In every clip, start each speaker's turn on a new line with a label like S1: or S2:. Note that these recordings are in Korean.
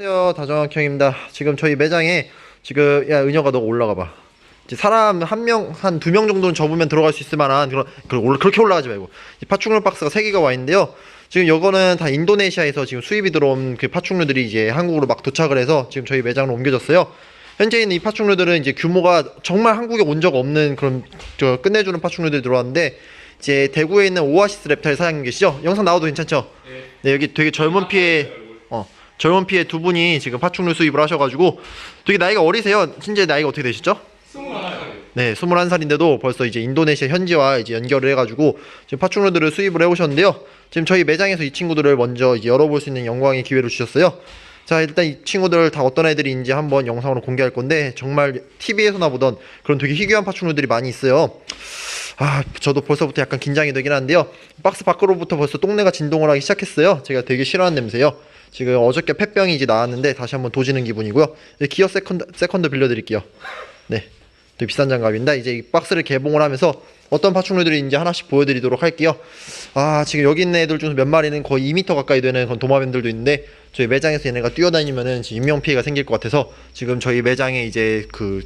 S1: 안녕하세요 다정학형입니다. 지금 저희 매장에 지금 야 은혁아 너 올라가 봐. 이제 사람 한 명 한 두 명 정도는 접으면 들어갈 수 있을 만한 그런 그렇게 올라가지 말고. 이 파충류 박스가 세 개가 와 있는데요. 지금 요거는 다 인도네시아에서 지금 수입이 들어온 그 파충류들이 이제 한국으로 막 도착을 해서 지금 저희 매장으로 옮겨졌어요. 현재 있는 이 파충류들은 이제 규모가 정말 한국에 온 적 없는 그런 저 끝내주는 파충류들이 들어왔는데 이제 대구에 있는 오아시스 랩탈 사장님 계시죠? 영상 나와도 괜찮죠? 네. 여기 되게 젊은 피에 어 젊은 피에 두 분이 지금 파충류 수입을 하셔가지고 되게 나이가 어리세요. 현재 나이가 어떻게 되시죠? 네, 21살인데도 벌써 이제 인도네시아 현지와 이제 연결을 해가지고 지금 파충류들을 수입을 해오셨는데요. 지금 저희 매장에서 이 친구들을 먼저 이제 열어볼 수 있는 영광의 기회를 주셨어요. 자, 일단 이 친구들 다 어떤 애들인지 한번 영상으로 공개할 건데 정말 TV에서나 보던 그런 되게 희귀한 파충류들이 많이 있어요. 아, 저도 벌써부터 약간 긴장이 되긴 하는데요. 박스 밖으로부터 벌써 똥내가 진동을 하기 시작했어요. 제가 되게 싫어하는 냄새요. 지금 어저께 폐병이 이제 나왔는데 다시 한번 도지는 기분이고요. 이제 기어 세컨드, 세컨드 빌려드릴게요. 네. 되게 비싼 장갑입니다. 이제 이 박스를 개봉을 하면서 어떤 파충류들이 있는지 하나씩 보여드리도록 할게요. 아, 지금 여기 있는 애들 중에서 몇 마리는 거의 2m 가까이 되는 그런 도마뱀들도 있는데 저희 매장에서 얘네가 뛰어다니면은 지금 인명 피해가 생길 것 같아서 지금 저희 매장에 이제 그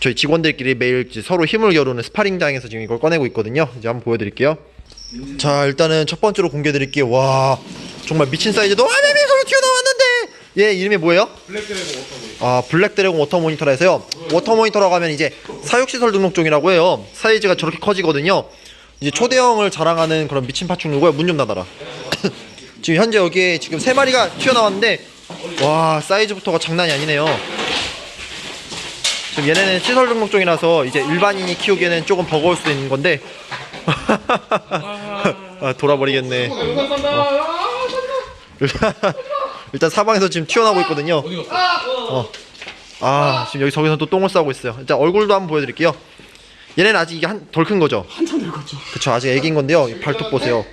S1: 저희 직원들끼리 매일 이제 서로 힘을 겨루는 스파링장에서 지금 이걸 꺼내고 있거든요. 이제 한번 보여드릴게요. 자, 일단은 첫 번째로 공개드릴게요. 와, 정말 미친 사이즈도 아, 매미가 튀어나왔는데 얘 이름이 뭐예요? 아, 블랙 드래곤 워터 모니터라 해서요. 워터 모니터라고 하면 이제 사육시설 등록종이라고 해요. 사이즈가 저렇게 커지거든요. 이제 초대형을 자랑하는 그런 미친 파충류고요. 문 좀 닫아라. 지금 현재 여기에 지금 세 마리가 튀어나왔는데 와 사이즈부터가 장난이 아니네요. 지금 얘네는 시설 등록종이라서 이제 일반인이 키우기에는 조금 버거울 수도 있는 건데 아, 돌아버리겠네. 일단 사방에서 지금 튀어나오고 있거든요. 어. 아 지금 여기 저기서 또 똥을 싸고 있어요. 일단 얼굴도 한번 보여드릴게요. 얘네는 아직 이게 한 덜 큰 거죠.
S2: 한참 늙었죠.
S1: 그쵸 아직 애기인 건데요. 이 발톱 보세요.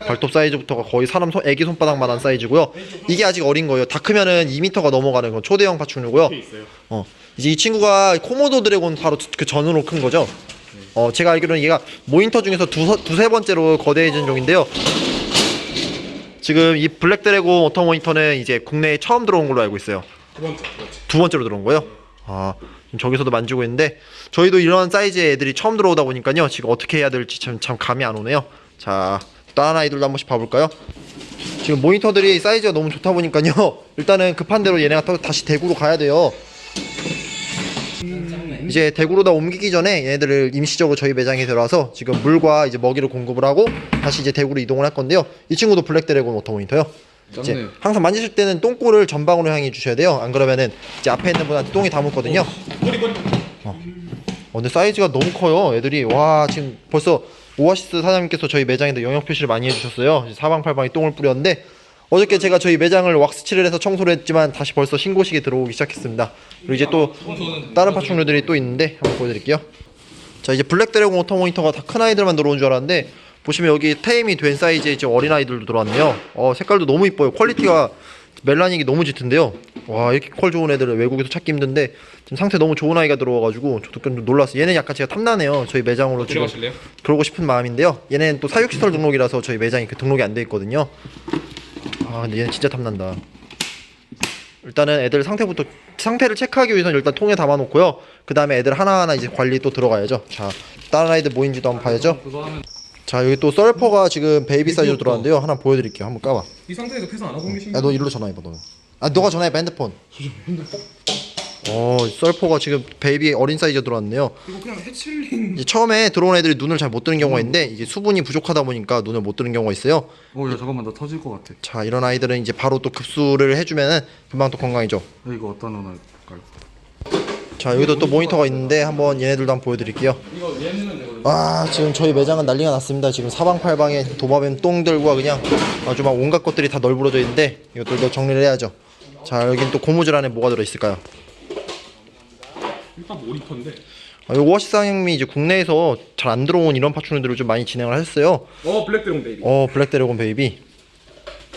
S1: 발톱 사이즈부터가 거의 사람 손 애기 손바닥만한 사이즈고요. 이게 아직 어린 거예요. 다 크면은 2m가 넘어가는 건 초대형 파충류고요.
S2: 이렇게 있어요.
S1: 어 이제 이 친구가 코모도 드래곤 바로 그 전으로 큰 거죠. 어 제가 알기로는 얘가 모니터 중에서 두, 두세 번째로 거대해진 종인데요. 지금 이 블랙 드래곤 워터 모니터는 이제 국내에 처음 들어온 걸로 알고 있어요.
S2: 두 번째, 두 번째.
S1: 두 번째로 들어온 거예요? 아, 지금 저기서도 만지고 있는데 저희도 이런 사이즈의 애들이 처음 들어오다 보니까요. 지금 어떻게 해야 될지 참, 참 감이 안 오네요. 자, 다른 아이들도 한 번씩 봐볼까요? 지금 모니터들이 사이즈가 너무 좋다 보니까요. 일단은 급한 대로 얘네가 또 다시 대구로 가야 돼요. 이제 대구로 다 옮기기 전에 얘네들을 임시적으로 저희 매장에 들어와서 지금 물과 이제 먹이를 공급을 하고 다시 이제 대구로 이동을 할 건데요. 이 친구도 블랙 드래곤 워터 모니터요. 이제. 항상 만지실 때는 똥꼬를 전방으로 향해 주셔야 돼요. 안 그러면은 이제 앞에 있는 분한테 똥이 다 묻거든요.
S2: 머리.
S1: 어, 근데 사이즈가 너무 커요. 애들이 와 지금 벌써 오아시스 사장님께서 저희 매장에도 영역 표시를 많이 해주셨어요. 사방팔방에 똥을 뿌렸는데 어저께 제가 저희 매장을 왁스칠을 해서 청소를 했지만 다시 벌써 신고식이 들어오기 시작했습니다. 그리고 이제 또 다른 파충류들이 또 있는데 한번 보여드릴게요. 자 이제 블랙 드래곤 워터 모니터가 다 큰 아이들만 들어온 줄 알았는데 보시면 여기 테임이 된 사이즈의 지금 어린 아이들도 들어왔네요. 어 색깔도 너무 이뻐요. 퀄리티가 멜라닉이 너무 짙은데요. 와 이렇게 퀄 좋은 애들을 외국에서 찾기 힘든데 지금 상태 너무 좋은 아이가 들어와가지고 저도 좀 놀랐어요. 얘는 약간 제가 탐나네요. 저희 매장으로 지금
S2: 들어가실래요?
S1: 그러고 싶은 마음인데요. 얘네는 또 사육시설 등록이라서 저희 매장이 그 등록이 안 돼 있거든요. 아 근데 얘는 진짜 탐난다. 일단은 애들 상태부터 상태를 체크하기 위해서는 일단 통에 담아놓고요. 그 다음에 애들 하나하나 이제 관리 또 들어가야죠. 자 다른 아이들 뭐인지도 한번 봐야죠. 자 여기 또 썰퍼가 지금 베이비 사이즈로 들어왔는데요. 하나 보여드릴게요. 한번 까봐.
S2: 이 상태에서 패스 안 하고 계신
S1: 야너 이리로 전화해봐 너는. 아 너가 전화해봐 핸드폰. 어 썰퍼가 지금 베이비 어린 사이즈 들어왔네요.
S2: 이거 그냥 해칠링.
S1: 이제 처음에 들어온 애들이 눈을 잘 못 뜨는 경우가 있는데 이게 수분이 부족하다 보니까 눈을 못 뜨는 경우가 있어요.
S3: 어, 야 잠깐만 나 터질 것 같아.
S1: 자 이런 아이들은 이제 바로 또 급수를 해주면은 금방 또 건강해져.
S3: 야, 이거 어디다 넣어놓을까요?
S1: 자 여기도 또 모니터가 있는데 한번 얘네들도 한번 보여드릴게요.
S2: 이거 얘는
S1: 아 지금 저희 매장은 난리가 났습니다. 지금 사방팔방에 도마뱀 똥들과 그냥 아주 막 온갖 것들이 다 널브러져 있는데 이것들도 정리를 해야죠. 자 여긴 또 고무줄 안에 뭐가 들어있을까요?
S2: 일단 모니터인데.
S1: 아, 요 상님이 이제 국내에서 잘 안 들어온 이런 파충류들을 좀 많이 진행을 하셨어요.
S2: 어 블랙 드래곤 베이비.
S1: 어 블랙 드래곤 베이비.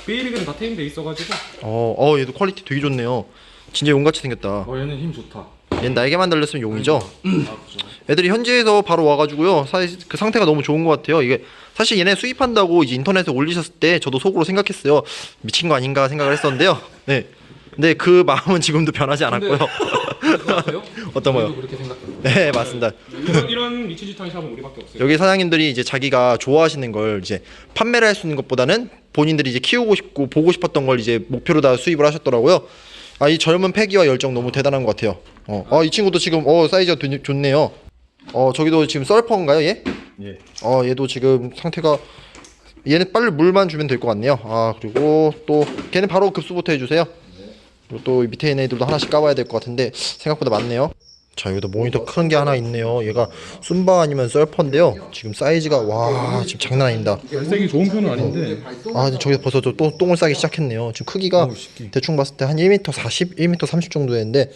S2: 베이비는 다 테임돼 있어가지고.
S1: 어, 어 얘도 퀄리티 되게 좋네요. 진짜 용같이 생겼다.
S2: 어 얘는 힘 좋다.
S1: 얘는 날개만 달렸으면 용이죠.
S2: 아 그죠.
S1: 애들이 현지에서 바로 와가지고요. 사실 그 상태가 너무 좋은 것 같아요. 이게 사실 얘네 수입한다고 이제 인터넷에 올리셨을 때 저도 속으로 생각했어요. 미친 거 아닌가 생각을 했었는데요. 네. 근데 그 마음은 지금도 변하지 않았고요.
S2: 같아요?
S1: 어떤 거요?
S2: 그렇게 생각해요.
S1: 네 맞습니다.
S2: 이런, 이런 리치지탄 샵은 우리밖에 없어요.
S1: 여기 사장님들이 이제 자기가 좋아하시는 걸 이제 판매를 할 수 있는 것보다는 본인들이 이제 키우고 싶고 보고 싶었던 걸 이제 목표로 다 수입을 하셨더라고요. 아 이 젊은 패기와 열정 너무 대단한 것 같아요. 어, 아, 이 친구도 지금 어 사이즈가 좋- 좋네요. 어 저기도 지금 썰퍼인가요 얘?
S3: 예.
S1: 어 얘도 지금 상태가 얘는 빨리 물만 주면 될 것 같네요. 아 그리고 또 걔는 바로 급수부터 해주세요. 또이 밑에 있는 애들도 하나씩 까봐야 될 것 같은데 생각보다 많네요. 자 여기도 모니터 큰 게 하나 있네요. 얘가 순바 아니면 썰퍼인데요. 지금 사이즈가 와 지금 장난 아닙니다.
S2: 발색이 좋은 편은 아닌데
S1: 아 저기서 벌써 또 똥- 똥을 싸기 시작했네요. 지금 크기가 대충 봤을 때 한 1m 40, 1m 30 정도 되는데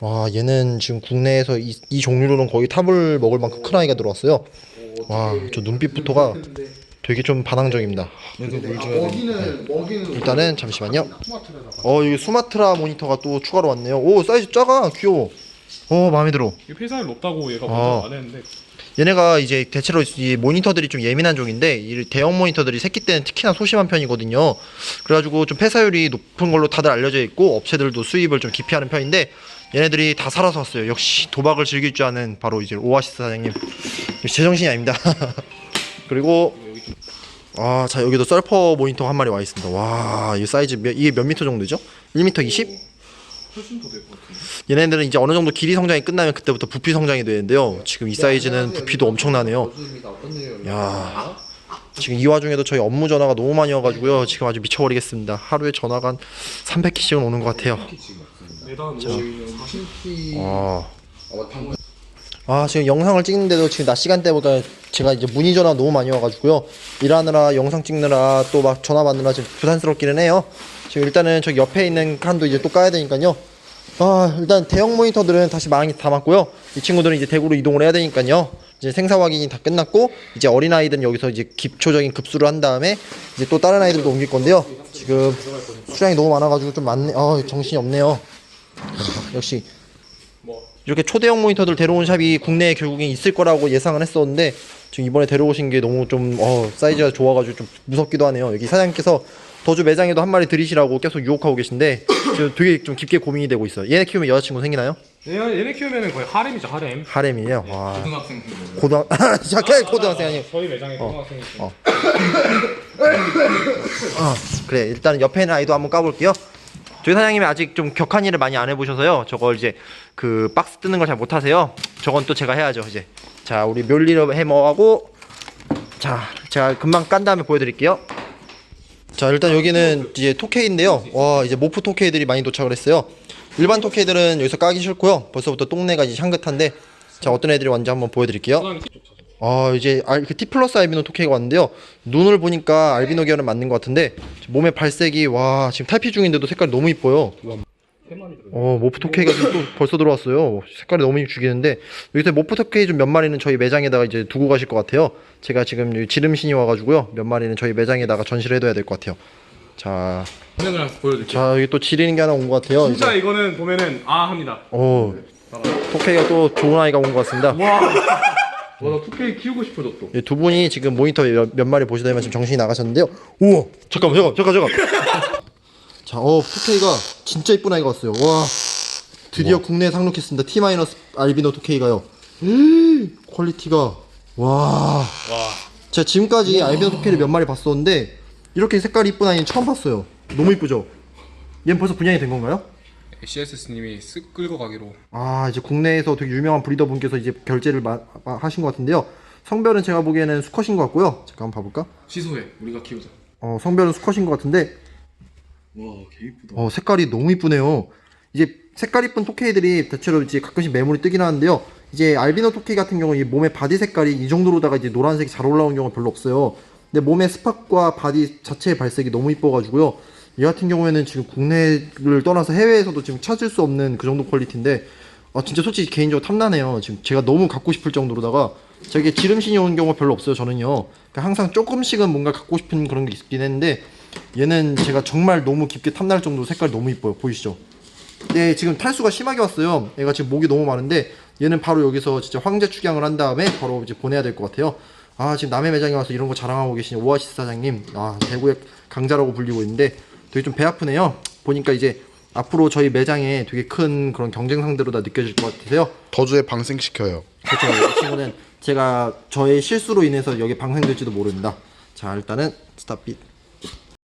S1: 와 얘는 지금 국내에서 이, 이 종류로는 거의 탑을 먹을 만큼 큰 아이가 들어왔어요. 와 저 눈빛부터가 되게 좀 반항적입니다.
S3: 물 줘야 돼.
S4: 먹이는 먹이는
S1: 일단은 잠시만요. 어 여기 수마트라 모니터가 또 추가로 왔네요. 오 사이즈 작아 귀여워. 어 마음에 들어.
S2: 이 회사를 높다고 얘가
S1: 아.
S2: 먼저 안 했는데
S1: 얘네가 이제 대체로 이 모니터들이 좀 예민한 종인데 이 대형 모니터들이 새끼 때는 특히나 소심한 편이거든요. 그래가지고 좀 폐사율이 높은 걸로 다들 알려져 있고 업체들도 수입을 좀 기피하는 편인데 얘네들이 다 살아서 왔어요. 역시 도박을 즐길 줄 아는 바로 이제 오아시스 사장님. 제정신이 아닙니다. 그리고 아, 자 여기도 썰퍼 모니터 한 마리 와 있습니다. 와, 이 사이즈 몇, 이게 몇 미터 정도죠? 1m 20?
S2: 훨씬 더 될 것 같은데.
S1: 얘네들은 이제 어느 정도 길이 성장이 끝나면 그때부터 부피 성장이 되는데요. 지금 이 사이즈는 부피도 엄청나네요.
S4: 교수님이 어떤 일을
S1: 야 지금 이 와중에도 저희 업무 전화가 너무 많이 와가지고요 지금 아주 미쳐버리겠습니다 하루에 전화가 한 300기씩은 오는 것 같아요
S2: 매단 40.
S1: 아,
S4: 어, 당근
S1: 아 지금 영상을 찍는데도 지금 낮 시간대보다 제가 이제 문의 전화 너무 많이 와가지고요. 일하느라 영상 찍느라 또 막 전화 받느라 지금 부산스럽기는 해요. 지금 일단은 저기 옆에 있는 칸도 이제 또 까야 되니까요. 아 일단 대형 모니터들은 다시 망이 담았고요. 이 친구들은 이제 대구로 이동을 해야 되니까요. 이제 생사 확인이 다 끝났고 이제 어린 아이들은 여기서 이제 기초적인 급수를 한 다음에 이제 또 다른 아이들도 옮길 건데요. 지금 수량이 너무 많아가지고 좀 많네. 아 정신이 없네요. 아, 역시 이렇게 초대형 모니터들 데려온 샵이 국내에 결국엔 있을 거라고 예상을 했었는데 지금 이번에 데려오신 게 너무 좀 어, 사이즈가 좋아가지고 좀 무섭기도 하네요. 여기 사장님께서 더주 매장에도 한 마리 들이시라고 계속 유혹하고 계신데 지금 되게 좀 깊게 고민이 되고 있어요. 얘네 키우면 여자친구 생기나요?
S2: 얘, 얘네 키우면은 거의 하렘이죠 하렘.
S1: 하렘이에요. 와
S3: 고등학생
S1: 고등 잠깐 고등학생 아니.
S2: 저희 매장에 고등학생이 있어요.
S1: 어. 어, 그래 일단 옆에 있는 아이도 한번 까볼게요. 저희 사장님이 아직 좀 격한 일을 많이 안 해보셔서요. 저걸 이제 그 박스 뜯는 걸 잘 못하세요. 저건 또 제가 해야죠 이제. 자 우리 멸리를 해머하고 자 제가 금방 깐 다음에 보여드릴게요. 자 일단 여기는 이제 토케인데요. 와 이제 모프 토케이들이 많이 도착을 했어요. 일반 토케이들은 여기서 까기 싫고요. 벌써부터 똥내가 이제 향긋한데 자 어떤 애들이 왔는지 한번 보여드릴게요.
S2: 아
S1: 이제 알, 그 T 플러스 알비노 토케이가 왔는데요. 눈을 보니까 알비노 계열은 맞는 것 같은데 몸의 발색이 와 지금 탈피 중인데도 색깔이 너무 이뻐요.
S2: 어
S1: 모프 지금 또 벌써 들어왔어요. 색깔이 너무 죽이는데 여기서 모프 토케이 좀몇 마리는 저희 매장에다가 이제 두고 가실 것 같아요. 제가 지금 여기 지름신이 와가지고요. 몇 마리는 저희 매장에다가 전시를 해둬야 될 것 같아요. 자,
S2: 화면을 하나 보여드릴게요.
S1: 자 여기 또 지리는 게 하나 온 것 같아요.
S2: 진짜. 이거는 보면은 아 합니다.
S1: 오 토케이가 또 좋은 아이가 온 것 같습니다.
S2: 와 나 2K 키우고 싶어 졌어.
S1: 예, 두 분이 지금 모니터 몇, 몇 마리 보시다면 지금 정신이 나가셨는데요. 우와, 잠깐만, 잠깐, 잠깐, 잠깐. 자, 어, 2K가 진짜 이쁜 아이가 왔어요. 와, 드디어 국내에 상륙했습니다. T 마이너스 알비노 2K가요. 퀄리티가 와. 제가 지금까지 알비노 2K를 몇 마리 봤었는데 이렇게 색깔이 이쁜 아이는 처음 봤어요. 너무 이쁘죠? 얘는 벌써 분양이 된 건가요?
S2: CSS님이 쓱 끌고 가기로.
S1: 아 이제 국내에서 되게 유명한 브리더 분께서 이제 결제를 마- 마- 하신 것 같은데요. 성별은 제가 보기에는 수컷인 것 같고요. 잠깐 한번 봐볼까?
S2: 시소해. 우리가 키우자.
S1: 어 성별은 수컷인 것 같은데
S3: 와개 이쁘다.
S1: 어 색깔이 너무 이쁘네요. 이제 색깔 이쁜 토케이들이 대체로 이제 가끔씩 매물이 뜨긴 하는데요. 이제 알비노 토케이 같은 경우는 이 몸의 바디 색깔이 이 정도로다가 이제 노란색이 잘 올라오는 경우가 별로 없어요. 근데 몸의 스팟과 바디 자체의 발색이 너무 이뻐가지고요. 얘 같은 경우에는 지금 국내를 떠나서 해외에서도 지금 찾을 수 없는 그 정도 퀄리티인데 아 진짜 솔직히 개인적으로 탐나네요. 지금 제가 너무 갖고 싶을 정도로다가 저게 지름신이 오는 경우가 별로 없어요. 저는요. 그러니까 항상 조금씩은 뭔가 갖고 싶은 그런 게 있긴 했는데 얘는 제가 정말 너무 깊게 탐날 정도로 색깔이 너무 이뻐요. 보이시죠? 네, 지금 탈수가 심하게 왔어요. 얘가 지금 목이 너무 많은데 얘는 바로 여기서 진짜 황제 축양을 한 다음에 바로 이제 보내야 될 것 같아요. 아, 지금 남의 매장에 와서 이런 거 자랑하고 계신 오아시스 사장님, 아, 대구의 강자라고 불리고 있는데 되게 좀 배 아프네요. 보니까 이제 앞으로 저희 매장에 되게 큰 그런 경쟁 상대로 다 느껴질 것 같아서요.
S3: 더주에 방생시켜요.
S1: 그렇죠. 이 친구는 제가 저의 실수로 인해서 여기 방생될지도 모릅니다. 자 일단은 스탑 빛